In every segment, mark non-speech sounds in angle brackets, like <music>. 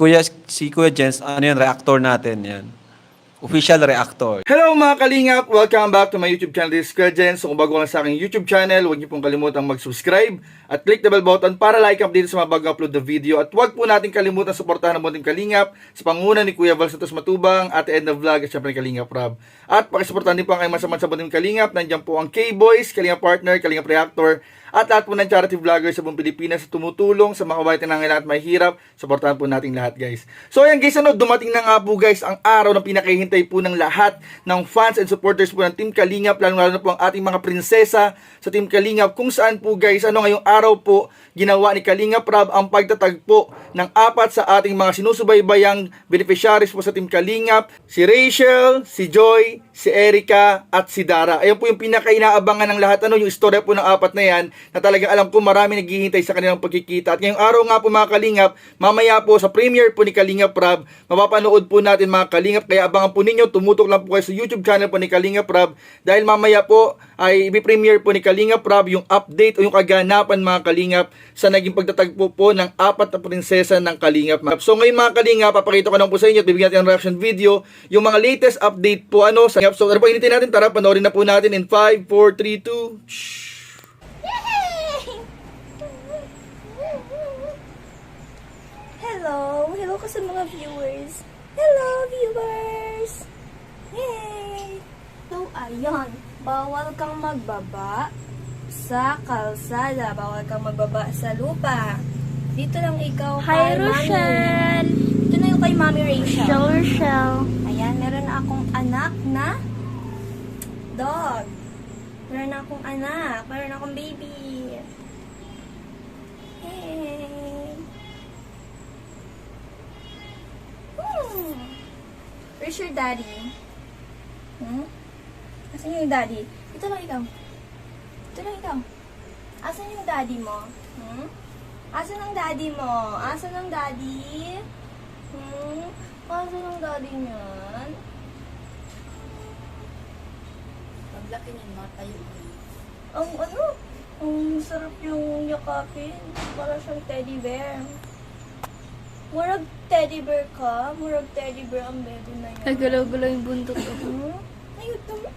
Kuya, si Kuya Jens, ano yan, reactor natin yan. Official reactor. Hello mga kalingap! Welcome back to my YouTube channel, this is Kuya Jen. So kung bago ka sa aking YouTube channel, huwag niyo pong kalimutang mag-subscribe at click the bell button para like update sa mga bagong upload na video. At huwag po natin kalimutan suportahan ang Bunting Kalingap sa panguna ni Kuya Val Matubang, Ate Edna Vlog at syempre Kalingap Rob. At pakisuportahan din po ang kayong masaman sa Bunting Kalingap. Nandiyan po ang K-Boys, Kalingap Partner, Kalingap Reactor, at lahat po ng charity vloggers sa buong Pilipinas sa tumutulong sa mga na nangailangan at mahirap. Suportahan po nating lahat guys. So ayan guys, ano, dumating na nga po guys ang araw na pinakahintay po ng lahat ng fans and supporters po ng Team Kalingap, lalo lalo na po ang ating mga prinsesa sa Team Kalingap kung saan po guys, ano ngayong araw po ginawa ni Kalingap Rob ang pagtatagpo ng apat sa ating mga sinusubaybayang beneficiaries po sa Team Kalingap, si Rachel, si Joy, si Erica at si Dara. Ayun po yung pinaka-inaabangan ng lahat ano yung istorya po ng apat na yan na talagang alam ko marami naghihintay sa kanilang pagkikita. At ngayong araw nga po mga Kalingap, mamaya po sa premiere po ni Kalingap Rob, mapapanood po natin mga Kalingap kaya abangan po ninyo, tumutok lang po kayo sa YouTube channel po ni Kalingap Rob dahil mamaya po ay ibi-premiere po ni Kalingap Rob yung update o yung kaganapan mga Kalingap sa naging pagtatagpo po ng apat na prinsesa ng Kalingap. So ngayon mga Kalingap, papakita ko lang po sa inyo at bibigyan natin ng reaction video yung mga latest update po ano sa So ano po initin natin? Tara, panoorin na po natin in 5, 4, 3, 2, shh. Ka sa mga viewers! Hello, viewers! Yay! So, ayun. Bawal kang magbaba sa kalsada. Bawal kang magbaba sa lupa. Dito lang ikaw Hi, kay Rochelle! Mami. Dito na yung kay Mami Rachel. Show Rochelle. Ayan, meron akong anak na dog. Meron akong anak. Meron akong baby. Hey! Hmm. Where's your daddy? Hmm? Asan yung daddy? Ito lang ikaw. Ito lang ikaw. Asan yung daddy mo? Hmm? Asan ang daddy mo? Asan ang daddy? Hmm? Asan ang daddy niyan? Paglaki niyan, matayo. Ang ano? Ang sarap yung yakapin. Para siyang teddy bear. Murag teddy bear ka. Murag teddy bear ang bebe na yun. Nagalaw-galaw yung buntot ko. Hmm? Ayun, <laughs> tama.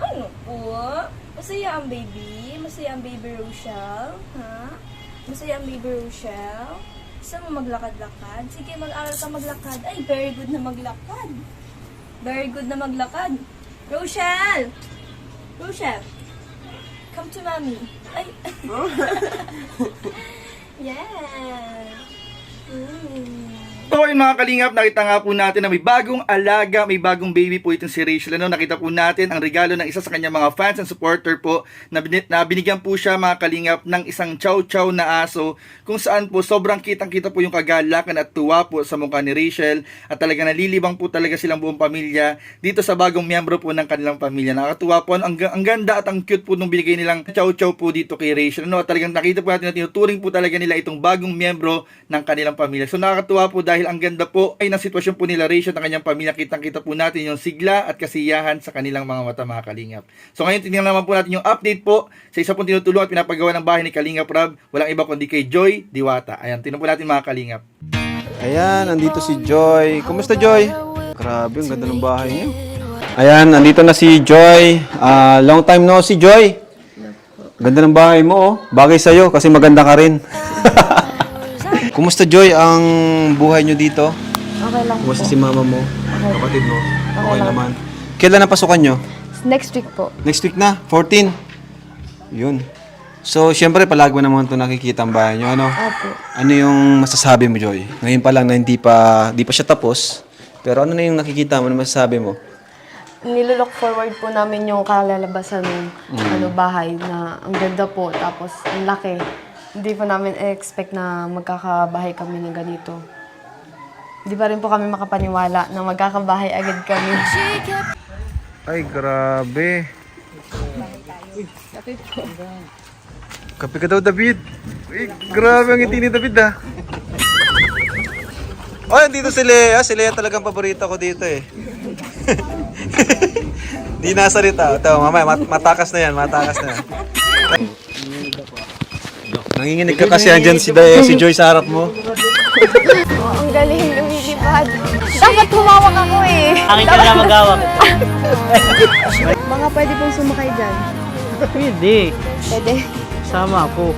ano po? Masaya ang baby? Masaya ang baby Rochelle? Ha? Masaya ang baby Rochelle? Gusto mo maglakad-lakad? Sige, mag-aral ka maglakad. Ay, very good na maglakad. Very good na maglakad. Rochelle! Rochelle! Come to mommy. <laughs> Ay! yes! Mm. So ayun mga kalingap, nakita nga po natin na may bagong alaga, may bagong baby po itong si Rachel. Ano, nakita po natin ang regalo ng isa sa kanyang mga fans and supporter po na, bin- na binigyan po siya mga kalingap ng isang chow chow na aso kung saan po sobrang kitang kita po yung kagalakan at tuwa po sa mukha ni Rachel at talaga nalilibang po talaga silang buong pamilya dito sa bagong miyembro po ng kanilang pamilya. Nakakatuwa po, ang, ang ganda at ang cute po nung binigay nilang chow chow po dito kay Rachel. Ano, at talagang nakita po natin na tinuturing po talaga nila itong bagong miyembro ng kanilang pamilya. So nakakatuwa po dahil ang ganda po ay ng sitwasyon po nila at ang kanyang pamilya. Kitang-kita po natin yung sigla at kasiyahan sa kanilang mga mata mga kalingap. So ngayon tingnan naman po natin yung update po sa isa pong tinutulong at pinapagawa ng bahay ni Kalingap Rob. Walang iba kundi kay Joy Diwata. Ayan, tingnan po natin mga kalingap. Ayan, andito si Joy. Kumusta Joy? Grabe, ang ganda ng bahay niyo. Ayan, andito na si Joy. Ah, long time no si Joy. Ganda ng bahay mo oh. Bagay sa'yo kasi maganda ka rin. <laughs> Kumusta Joy ang buhay niyo dito? Okay lang Kumusta po. si mama mo? Kapatid mo? Okay naman. Kailan ang pasukan nyo? Next week po. Next week na, 14. Yun. So, syempre, palagi mo naman ito nakikita ang bahay nyo. Ano? Opo. Ano yung masasabi mo, Joy? Ngayon pa lang na hindi pa, hindi pa siya tapos. Pero ano na yung nakikita mo na masasabi mo? Nilook forward po namin yung kalalabasan ng ano, bahay na ang ganda po. Tapos, ang laki. Hindi po namin expect na magkakabahay kami ng ganito. Hindi pa rin po kami makapaniwala na magkakabahay agad kami. Ay, grabe. Kape ka daw, David. Ay, grabe ang ngiti ni David, ah. Oh, dito si Lea. Si Lea talagang paborito ko dito, eh. <laughs> Di nasalita. Ito, mamaya, mat- matakas na yan, matakas na yan. Nanginginig ka kasi andyan si, Day- si Joy sa harap mo. Oh, ang galing lumilipad. Dapat humawak ako eh. Akin ka na magawak. <laughs> Mga pwede pong sumakay dyan. Pwede. Pwede. Sama ako.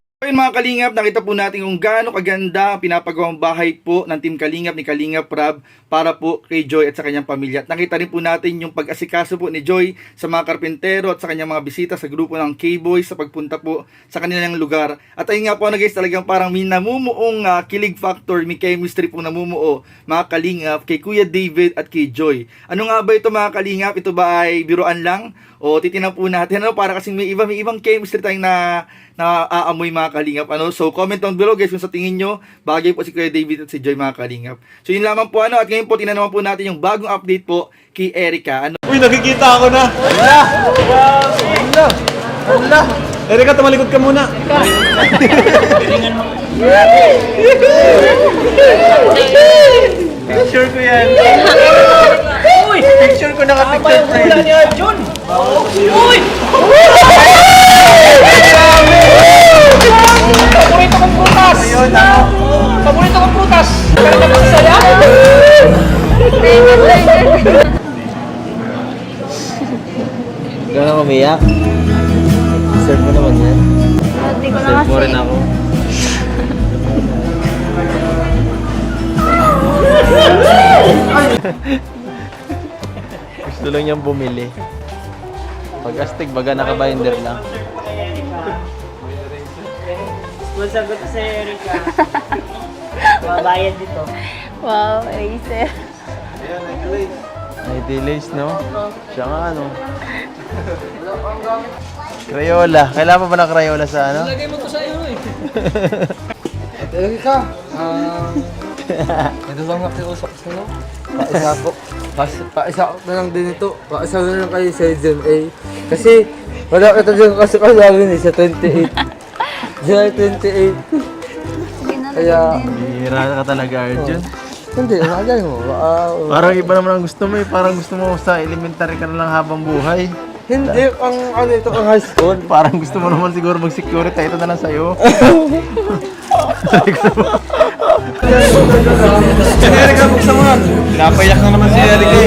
<laughs> Ayun mga Kalingap, nakita po natin kung gaano kaganda ang pinapagawang bahay po ng Team Kalingap ni Kalingap Rab para po kay Joy at sa kanyang pamilya. At nakita rin po natin yung pag-asikaso po ni Joy sa mga karpentero at sa kanyang mga bisita sa grupo ng K-Boys sa pagpunta po sa kanilang lugar. At ayun nga po na guys, talagang parang may namumuong ah, kilig factor, may chemistry po namumuo mga Kalingap kay Kuya David at kay Joy. Ano nga ba ito mga Kalingap? Ito ba ay biruan lang? O titinan po natin ano para kasi may iba may ibang chemistry tayong na na aamoy mga kalingap ano so comment down below guys kung sa tingin nyo bagay po si Kuya David at si Joy mga kalingap so yun lamang po ano at ngayon po tinanaman po natin yung bagong update po kay Erica ano Uy, nakikita ako na! Hala! Hala! Hala! Erika, tumalikod ka muna. Picture ko yan. Uy! Picture ko naka-picture sa iyo. ni Arjun! Uy! Umiyak? Serve mo naman yan. Hindi ko na Serve mo rin ako. <laughs> Gusto lang niyang bumili. Pag astig, baga naka-binder lang. Masagot sa Erika. Mabayad dito. Wow, eraser. May delays, no? Siya nga, ano? Crayola. Kailangan pa ba ng Crayola sa ano? Lagay mo to sa iyo, eh. Erika, ah, <laughs> ito lang nakiusap sa inyo. Paisa ko. Paisa ko na lang din ito. Paisa na lang kayo sa Gen A. Kasi, wala kita dyan kasi kasabi ni sa 28. <laughs> July 28. Kaya, Bihira ka talaga, Arjun. hindi, nakagay mo. Wow. Parang iba naman ang gusto mo eh. Parang gusto mo sa elementary ka na lang habang buhay. Hindi, ang ano ito, ang high school. Parang gusto mo naman siguro mag-security. Ito na lang sa'yo. <laughs> Erika, buksan mo na. Pinapayak na naman si Erika.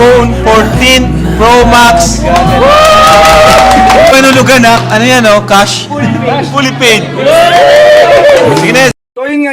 Phone 14 Pro Max. Panulugan na. Ano yan, oh? Cash? Fully paid. Sige na.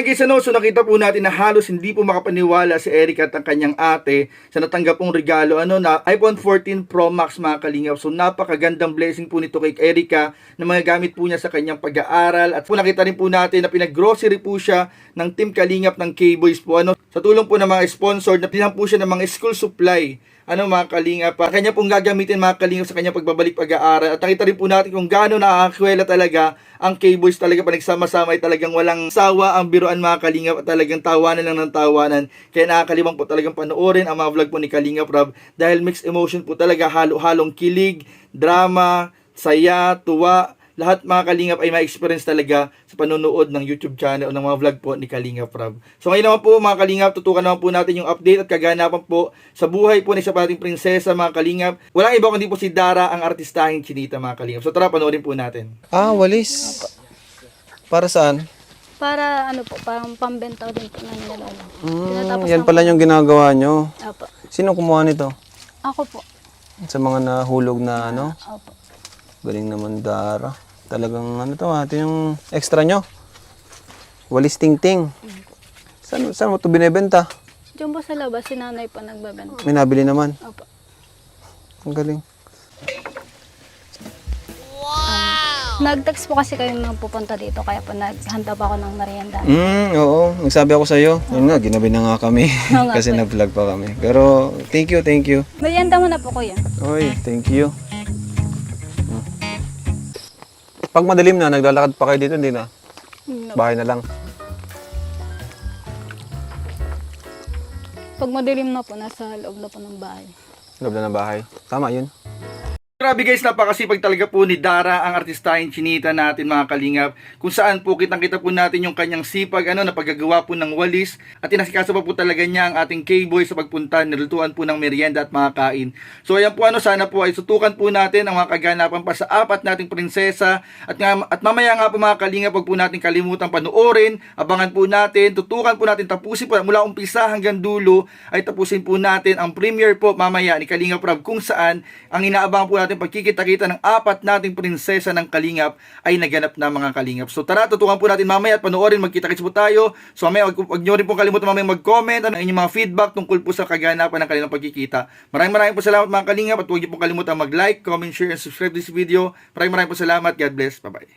Nga guys, ano, so nakita po natin na halos hindi po makapaniwala si Eric at ang kanyang ate sa natanggap pong regalo ano na iPhone 14 Pro Max mga kalingap. So napakagandang blessing po nito kay Erica na mga gamit po niya sa kanyang pag-aaral at po nakita rin po natin na pinag-grocery po siya ng Team Kalingap ng K-Boys po ano sa tulong po ng mga sponsor na pinang po siya ng mga school supply ano mga kalingap, pa kanya pong gagamitin mga kalingap sa kanyang pagbabalik pag-aaral. At nakita rin po natin kung gaano nakakakwela talaga ang K-Boys talaga panagsama-sama ay talagang walang sawa ang biruan mga kalingap at talagang tawanan lang ng tawanan. Kaya nakakalimang po talagang panoorin ang mga vlog po ni Kalingap Rob dahil mixed emotion po talaga halo-halong kilig, drama, saya, tuwa, lahat mga Kalingap ay ma-experience talaga sa panonood ng YouTube channel o ng mga vlog po ni Kalingap Rob. So ngayon naman po mga Kalingap, tutukan naman po natin yung update at kaganapan po sa buhay po ni sa pating prinsesa mga Kalingap. Walang iba kundi po si Dara ang artistahing chinita mga Kalingap. So tara, panoorin po natin. Ah, walis. Para saan? Para ano po, parang pambenta din po ng nila lolo. Mm, yan pala yung ginagawa nyo. Opo. Sino kumuha nito? Ako po. Sa mga nahulog na ano? Opo. Galing naman Dara. Talagang ano to ha? Ito yung extra nyo. Walis ting-ting. Saan, saan mo ito binibenta? Diyan po sa labas, si nanay po nagbebenta. May nabili naman. Opo. Ang galing. Nag-text po kasi kayo nang pupunta dito, kaya po naghanda pa ako ng merienda. Mm, oo. Nagsabi ako sa'yo. Yun nga, ginabi na nga kami. <laughs> Oo nga Kasi po. na-vlog pa kami. Pero, thank you, thank you. Merienda mo na po kuya. Oy, thank you. Pag madilim na, naglalakad pa kayo dito, hindi na. No. Bahay na lang. Pag madilim na po, nasa loob na po ng bahay. Loob na ng bahay. Tama yun. Grabe guys, napakasipag talaga po ni Dara ang artistahin chinita natin mga kalingap. Kung saan po kitang kita po natin yung kanyang sipag ano na paggagawa po ng walis at inasikaso pa po talaga niya ang ating K-boy sa pagpunta, nilutuan po ng merienda at mga kain. So ayan po ano, sana po ay sutukan po natin ang mga kaganapan pa sa apat nating prinsesa at, nga, at mamaya nga po mga kalingap, wag po natin kalimutan panoorin, abangan po natin, tutukan po natin, tapusin po mula umpisa hanggang dulo ay tapusin po natin ang premiere po mamaya ni Kalingap Rab kung saan ang inaabangan po natin pagkikita-kita ng apat nating prinsesa ng Kalingap ay naganap na mga Kalingap. So tara, tutukan po natin mamaya at panoorin, magkita-kits po tayo. So mamaya, wag, wag nyo rin po kalimutan mamaya mag-comment ano ang inyong mga feedback tungkol po sa kaganapan ng kanilang pagkikita. Maraming maraming po salamat mga Kalingap at huwag niyo po kalimutan mag-like, comment, share, and subscribe this video. Maraming maraming po salamat. God bless. Bye-bye.